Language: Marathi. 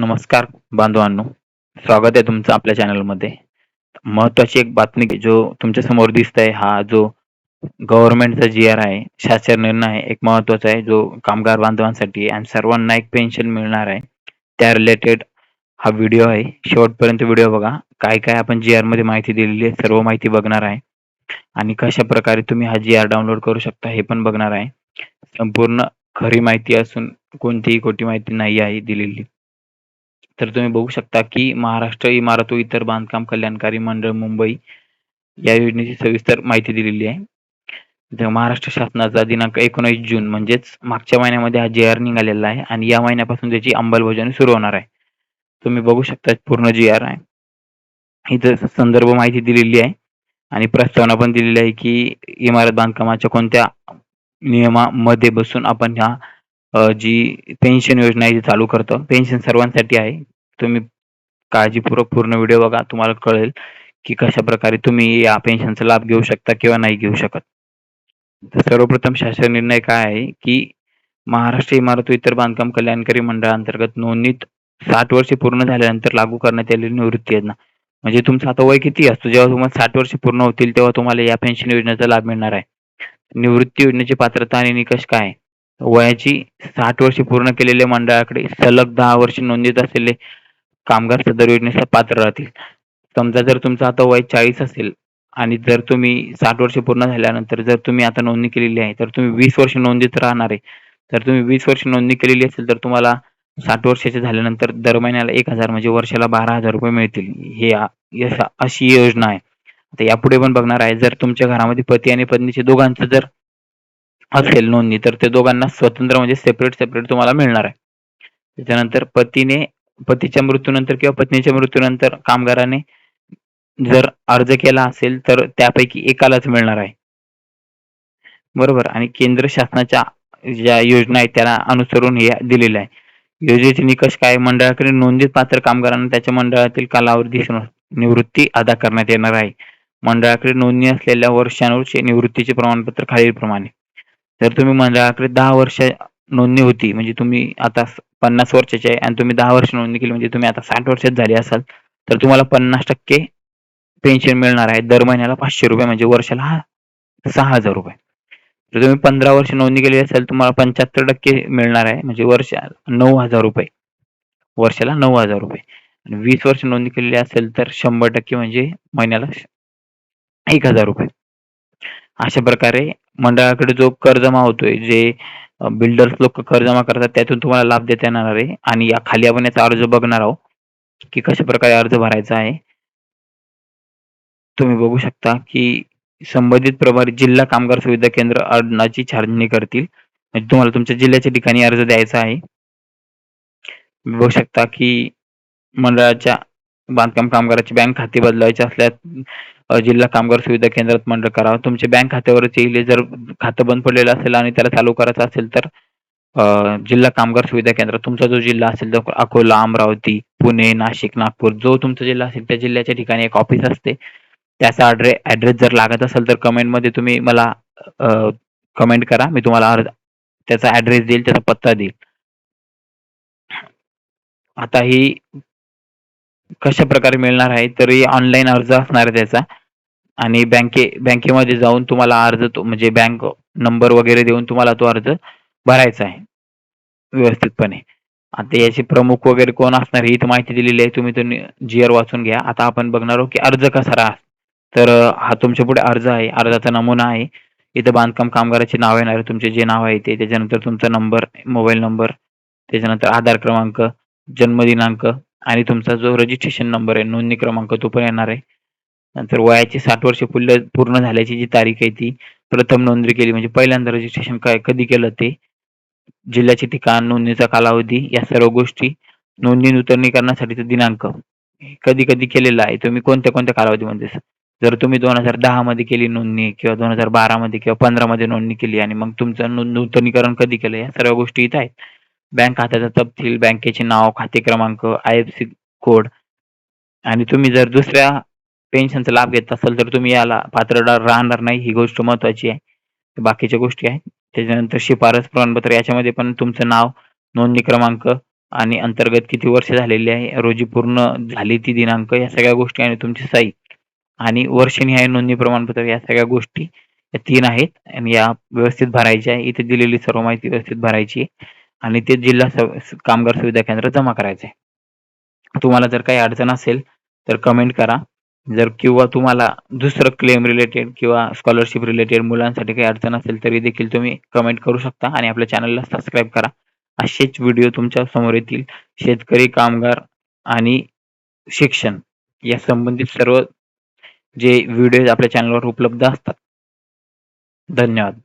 नमस्कार बांधवांनो. स्वागत आहे तुमचं आपल्या चॅनलमध्ये. महत्वाची एक बातमी जो तुमच्यासमोर दिसत आहे हा जो गव्हर्नमेंटचा जी आर आहे शासन निर्णय एक महत्त्वाचा आहे जो कामगार बांधवांसाठी आहे आणि सर्वांना एक पेन्शन मिळणार आहे. त्या रिलेटेड हा व्हिडिओ आहे. शेवटपर्यंत व्हिडिओ बघा. काय काय आपण जी आरमध्ये माहिती दिलेली आहे सर्व माहिती बघणार आहे. आणि कशा प्रकारे तुम्ही हा जी आर डाउनलोड करू शकता हे पण बघणार आहे. संपूर्ण खरी माहिती असून कोणतीही खोटी माहिती नाही आहे दिलेली. तर तुम्ही बघू शकता की महाराष्ट्र इमारत व इतर बांधकाम कल्याणकारी मंडळ मुंबई या योजनेची सविस्तर माहिती दिलेली आहे. महाराष्ट्र शासनाचा दिनांक एकोणीस जून म्हणजेच मागच्या महिन्यामध्ये हा जी आर निघालेला आहे आणि या महिन्यापासून त्याची अंमलबजावणी सुरू होणार आहे. तुम्ही बघू शकता पूर्ण जी आर आहे. इथं संदर्भ माहिती दिलेली आहे आणि प्रस्तावना पण दिलेली आहे की इमारत बांधकामाच्या कोणत्या नियमामध्ये बसून आपण ह्या जी पेन्शन योजना आहे ती चालू करतो. पेन्शन सर्वांसाठी आहे. तुम्ही काळजीपूर्वक पूर्ण व्हिडिओ बघा तुम्हाला कळेल की कशा प्रकारे तुम्ही या पेन्शनचा लाभ घेऊ शकता किंवा नाही घेऊ शकत. सर्वप्रथम शासन निर्णय काय आहे की महाराष्ट्र इमारत व इतर बांधकाम कल्याणकारी मंडळांतर्गत नोंदणीत साठ वर्षे पूर्ण झाल्यानंतर लागू करण्यात आलेली निवृत्ती योजना. म्हणजे तुमचं आता वय किती असतो? जेव्हा तुम्हाला साठ वर्ष पूर्ण होतील तेव्हा तुम्हाला या पेन्शन योजनेचा लाभ मिळणार आहे. निवृत्ती योजनेची पात्रता आणि निकष काय वयाची साठ वर्षे पूर्ण केलेल्या मंडळाकडे सलग दहा वर्षे नोंदणीत असलेले कामगार सदर योजनेस पात्र राहतील. समजा जर तुमचं आता वय चाळीस असेल आणि जर तुम्ही साठ वर्ष पूर्ण झाल्यानंतर जर तुम्ही आता नोंदणी केलेली आहे तर तुम्ही वीस वर्ष नोंदीत राहणार आहे. तर तुम्ही वीस वर्ष नोंदणी केलेली असेल तर तुम्हाला साठ वर्षाचे झाल्यानंतर दर महिन्याला एक हजार म्हणजे वर्षाला बारा हजार रुपये मिळतील. हे अशी योजना आहे. आता यापुढे पण बघणार आहे जर तुमच्या घरामध्ये पती आणि पत्नीचे दोघांचं जर असेल नोंदणी तर ते दोघांना स्वतंत्र म्हणजे सेपरेट सेपरेट तुम्हाला मिळणार आहे. त्याच्यानंतर पतीने पतीच्या मृत्यूनंतर किंवा पत्नीच्या मृत्यूनंतर कामगाराने जर अर्ज केला असेल तर त्यापैकी एकालाच मिळणार आहे. बरोबर? आणि केंद्र शासनाच्या ज्या योजना आहेत त्याला अनुसरून हे दिलेलं आहे. योजनेचे निकष काय? मंडळाकडे नोंदीत पात्र कामगारांना त्याच्या मंडळातील कालावधी निवृत्ती अदा करण्यात येणार आहे. मंडळाकडे नोंदणी असलेल्या वर्षानुवर्षे निवृत्तीचे प्रमाणपत्र खालीलप्रमाणे. जर तुम्ही मंडळाकडे दहा वर्ष नोंदणी होती. म्हणजे तुम्ही आता पन्नास वर्षाचे आहे आणि तुम्ही दहा वर्ष नोंदणी केली म्हणजे तुम्ही आता साठ वर्षात झाले असाल तर तुम्हाला पन्नास टक्के पेन्शन मिळणार आहे. दर महिन्याला पाचशे रुपये म्हणजे वर्षाला हा सहा हजार रुपये. जर तुम्ही पंधरा वर्ष नोंदणी केली असेल तुम्हाला पंच्याहत्तर टक्के मिळणार आहे. म्हणजे वर्ष नऊ हजार रुपये. वर्षाला नऊ हजार रुपये. आणि वीस वर्ष नोंदणी केलेली असेल तर शंभर टक्के म्हणजे महिन्याला एक हजार रुपये. अशा प्रकारे मंडळाकडे जो कर जमा होतोय जे बिल्डर्स लोक कर जमा करतात त्यातून तुम्हाला लाभ देता येणार आहे. आणि या खाली आपण याचा अर्ज बघणार आहोत की कशा प्रकारे अर्ज भरायचा आहे. तुम्ही बघू शकता की संबंधित प्रभारी जिल्हा कामगार सुविधा केंद्र अर्जाची छाननी करतील. म्हणजे तुम्हाला तुमच्या जिल्ह्याच्या ठिकाणी अर्ज द्यायचा आहे. बघू शकता की मंडळाच्या बांधकाम कामगाराचे बँक खाते बदलायचे असल्यास जिल्हा कामगार सुविधा केंद्रात मंडळ करावं. तुमच्या बँक खात्यावरच येईल. जर खातं बंद पडलेलं असेल आणि त्याला चालू करायचं असेल तर जिल्हा कामगार सुविधा केंद्र तुमचा जो जिल्हा असेल तर अकोला अमरावती पुणे नाशिक नागपूर जो तुमचा जिल्हा असेल त्या जिल्ह्याच्या ठिकाणी एक ऑफिस असते. त्याचा ॲड्रे ॲड्रेस जर लागत असेल तर कमेंटमध्ये तुम्ही मला कमेंट करा. मी तुम्हाला अर्ज त्याचा ॲड्रेस देईल त्याचा पत्ता देईल. आता ही कशा प्रकारे मिळणार आहे तर ऑनलाईन अर्ज असणार आहे त्याचा. आणि बँके बँकेमध्ये जाऊन तुम्हाला अर्ज तो म्हणजे बँक नंबर वगैरे देऊन तुम्हाला तो अर्ज भरायचा आहे. व्यवस्थितपणे. आता याचे प्रमुख वगैरे कोण असणार ही माहिती दिलेली आहे तुम्ही तुम्ही जी आर वाचून घ्या. आता आपण बघणार आहोत की अर्ज कसा राहा तर हा तुमच्यापुढे अर्ज आहे अर्जाचा नमुना आहे. इथं बांधकाम कामगाराचे नाव येणार आहे तुमचे जे नाव आहे ते त्याच्यानंतर तुमचा नंबर मोबाईल नंबर त्याच्यानंतर आधार क्रमांक जन्मदिनांक आणि तुमचा जो रजिस्ट्रेशन नंबर आहे नोंदणी क्रमांक तो पण येणार आहे. नंतर वयाची साठ वर्ष पूर्ण झाल्याची जी तारीख आहे ती प्रथम नोंदणी केली. म्हणजे पहिल्यांदा रजिस्ट्रेशन काय कधी केलं ते? जिल्ह्याचे ठिकाण नोंदणीचा कालावधी या सर्व गोष्टी नोंदणी नूतनीकरणासाठीचा दिनांक. कधी कधी केलेला आहे. तुम्ही कोणत्या कोणत्या कालावधीमध्ये जर तुम्ही दोन हजार दहा मध्ये केली नोंदणी किंवा दोन हजार बारा मध्ये किंवा पंधरा मध्ये नोंदणी केली आणि मग तुमचं नूतनीकरण कधी केलं या सर्व गोष्टी इथं आहेत. बँक खात्याचा तपशील बँकेचे नाव खाते क्रमांक आय एफ सी कोड आणि तुम्ही जर दुसऱ्या पेन्शनचा लाभ घेत असाल तर तुम्ही याला पात्र राहणार नाही. ही गोष्ट महत्वाची आहे. बाकीच्या गोष्टी आहेत. त्याच्यानंतर शिफारस प्रमाणपत्र याच्यामध्ये पण तुमचं नाव नोंदणी क्रमांक आणि अंतर्गत किती वर्ष झालेली आहे रोजी पूर्ण झाली ती दिनांक या सगळ्या गोष्टी आणि तुमची सही आणि वर्षनिहाय नोंदणी प्रमाणपत्र या सगळ्या गोष्टी या तीन आहेत आणि या व्यवस्थित भरायच्या आहे. इथे दिलेली सर्व माहिती व्यवस्थित भरायची आहे. आणि ते जिल्हा स- कामगार सुविधा केंद्रात जमा करायचे. तुम्हाला जर काही अडचण असेल तर कमेंट करा. जर किंवा तुम्हाला दुसरं क्लेम रिलेटेड किंवा स्कॉलरशिप रिलेटेड मुलांसाठी काही अडचण असेल तरी देखील तुम्ही कमेंट करू शकता आणि आपल्या चॅनलला सबस्क्राईब करा. असेच व्हिडिओ तुमच्यासमोर येतील. शेतकरी कामगार आणि शिक्षण या संबंधित सर्व जे व्हिडिओ आपल्या चॅनलवर उपलब्ध असतात. धन्यवाद.